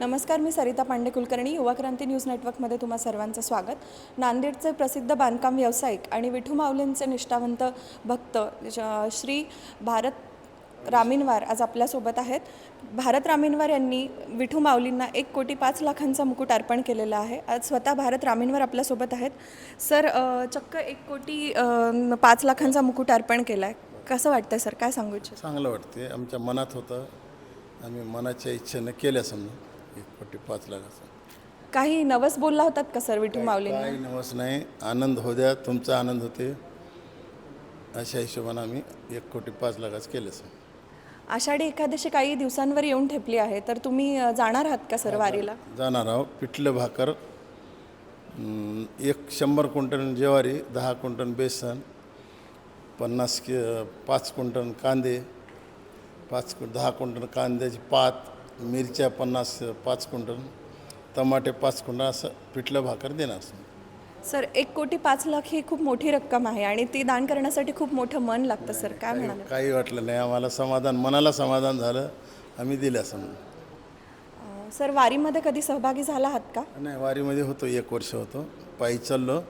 नमस्कार मी सरिता पांडे कुलकर्णी युवा क्रांती न्यूज नेटवर्कमध्ये तुम्हा सर्वांचं स्वागत. नांदेडचे प्रसिद्ध बांधकाम व्यावसायिक आणि विठू माऊलींचे निष्ठावंत भक्त श्री भारत रामीनवार आज आपल्यासोबत आहेत. भारत रामीनवार यांनी विठू माऊलींना एक कोटी पाच लाखांचा मुकुट अर्पण केलेला आहे. आज स्वतः भारत रामीनवार आपल्यासोबत आहेत. सर चक्क एक कोटी पाच लाखांचा मुकुट अर्पण केला आहे कसं वाटतं सर? काय सांगू इच्छा चांगलं वाटते आमच्या मनात होतं. आम्ही मनाच्या इच्छेनं केल्या समजा. एक कोटी पाच लाखाचं. काही नवस बोलला होतात का सर विठू माऊलींना? काही नवस नाही. आनंद हो द्या तुमचा आनंद होते. अशा हिशोबानं आम्ही एक कोटी पाच लाखाचं केलं सर. आषाढी एकादशी काही दिवसांवर येऊन ठेपली आहे तर तुम्ही अ, जाणार आहात का सर वारीला? जाणार आहोत. पिठलं भाकर अं, एक शंभर क्विंटल ज्वारी दहा क्विंटल बेसन पन्नास कि पाच क्विंटल कांदे पाच क्विं दहा क्विंटल कांद्याची पात मिरच्या पन्नास पाच क्विंटल टमाटे पाच क्विंटल असं पिठलं भाकर देणार. सर सर एक कोटी पाच लाख ही खूप मोठी रक्कम आहे आणि ती दान करण्यासाठी खूप मोठं मन लागतं सर. काय म्हणाले? काही वाटलं नाही. आम्हाला समाधान मनाला समाधान झालं. आम्ही दिल्या समजा अ, सर वारीमध्ये कधी सहभागी झाला आहात का? नाही वारीमध्ये होतो. एक वर्ष होतो. पायी चाललो.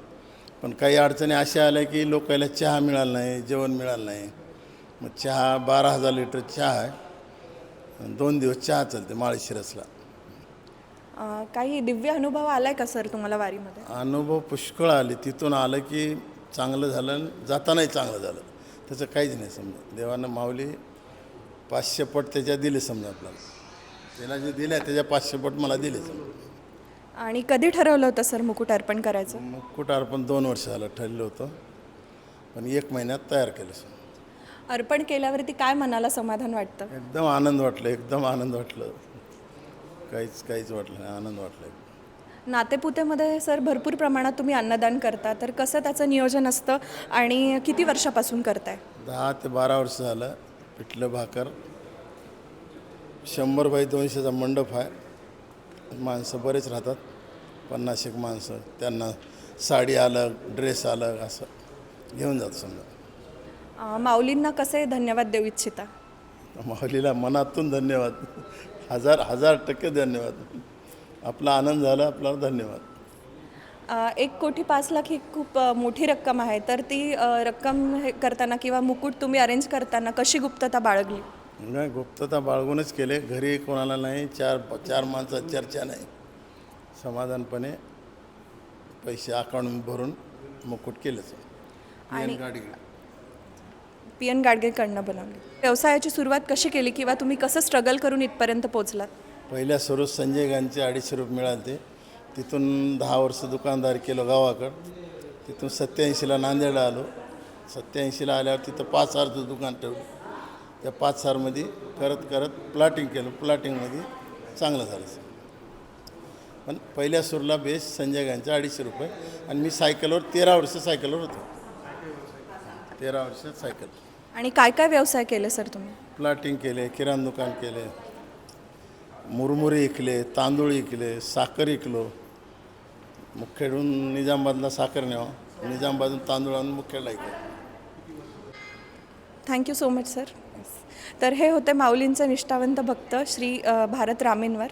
पण काही अडचणी अशा आल्या की लोकांना चहा मिळाला नाही जेवण मिळालं नाही. मग चहा बारा हजार लिटर चहा आहे. दोन दिवस चहा चालते माळशिरसला. अ, काही दिव्य अनुभव आलाय का सर तुम्हाला वारीमध्ये? अनुभव पुष्कळ आले. तिथून आलं की चांगलं झालं आणि जातानाही चांगलं झालं. त्याचं काहीच नाही समजा. देवानं माऊली पाचशे पट त्याच्या दिले समजा आपल्याला. त्याला जे दिल्या त्याच्या पाचशे पट मला दिले समजा. आणि कधी ठरवलं होतं सर मुकुट अर्पण करायचं? मग कुठं अर्पण दोन वर्ष झालं ठरलं होतं. पण एक महिन्यात तयार केलं समजा अर्पण केल्यावरती काय मनाला समाधान वाटतं? एकदम आनंद वाटलं एकदम आनंद वाटलं. काहीच काहीच वाटलं नाही आनंद वाटलं. नातेपुतेमध्ये सर भरपूर प्रमाणात तुम्ही अन्नदान करता तर कसं त्याचं नियोजन असतं आणि किती वर्षापासून करताय? दहा ते बारा वर्ष झालं पिठलं भाकर. शंभर बाय दोनशेचा मंडप आहे. माणसं बरेच राहतात पन्नास एक माणसं. त्यांना साडी अलग ड्रेस अलग असं घेऊन जातं समजा. माऊलींना कसे धन्यवाद देऊ इच्छिता? माऊलीला मनातून धन्यवाद. हजार हजार टक्के धन्यवाद. आपला आनंद झाला आपल्याला धन्यवाद. एक कोटी पाच लाख ही खूप मोठी रक्कम आहे. तर ती अ, रक्कम हे करताना किंवा मुकुट तुम्ही अरेंज करताना कशी गुप्तता बाळगली? नाही गुप्तता बाळगूनच केले. घरी कोणाला नाही. चार चार माणसात चर्चा नाही. समाधानपणे पैसे अकाउंट भरून मुकुट केलंच आणि गाडी पी एन गाडगेकडनं बनवली. व्यवसायाची सुरुवात कशी केली किंवा तुम्ही कसं स्ट्रगल करून इथपर्यंत पोहोचलात? पहिल्या सुरू संजय गांधीचे अडीचशे रुपये मिळाले तिथून दहा वर्ष दुकानदार केलं गावाकडं. तिथून सत्याऐंशीला नांदेडला आलो. सत्याऐंशीला आल्यावर तिथं पाच हारचं दुकान ठेवलं. त्या पाच हारमध्ये करत करत प्लॉटिंग केलं. प्लॉटिंगमध्ये चांगलं झालं सर पण पहिल्या सुरूला बेस संजय गांधीचे अडीचशे रुपये आणि मी सायकलवर तेरा वर्ष सायकलवर होतो. तेरा वर्ष सायकल आणि काय काय व्यवसाय केले सर तुम्ही? प्लॉटिंग केले किराणा दुकान केले मुरमुरे इकले तांदूळ इकले साखर इकलो मुखेडून निजामाबादला साखर न्यावं निजामाबादून तांदूळ आणून मुखेडला इकलो thank you so much sir तर हे होते माऊलींचे निष्ठावंत भक्त श्री भारत रामेंवर.